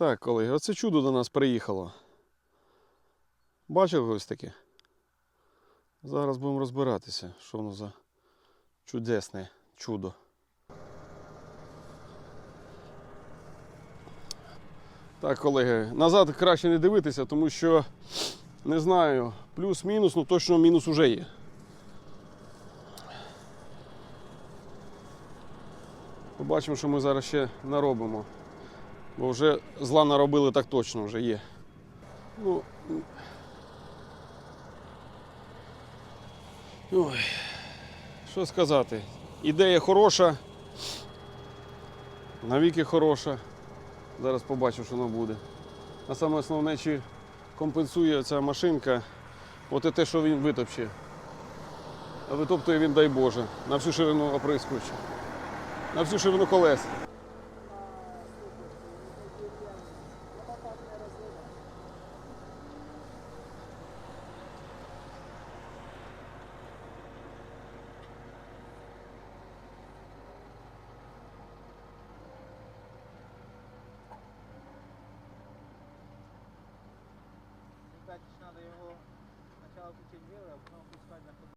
Так, колеги, оце чудо до нас приїхало. Бачили ось таке? Зараз будемо розбиратися, що воно за чудесне чудо. Так, колеги, назад краще не дивитися, тому що не знаю, плюс-мінус, ну точно мінус уже є. Побачимо, що ми зараз ще наробимо. Бо вже зла наробили так точно вже є. Ну. Ой, що сказати? Ідея хороша. Навіки хороша. Зараз побачу, що воно буде. А саме основне, чи компенсує ця машинка от те, що він витопче. А витоптує він, дай Боже, на всю ширину оприскувача, на всю ширину колес. Опять надо его сначала чуть-чуть а потом пускать на ходу.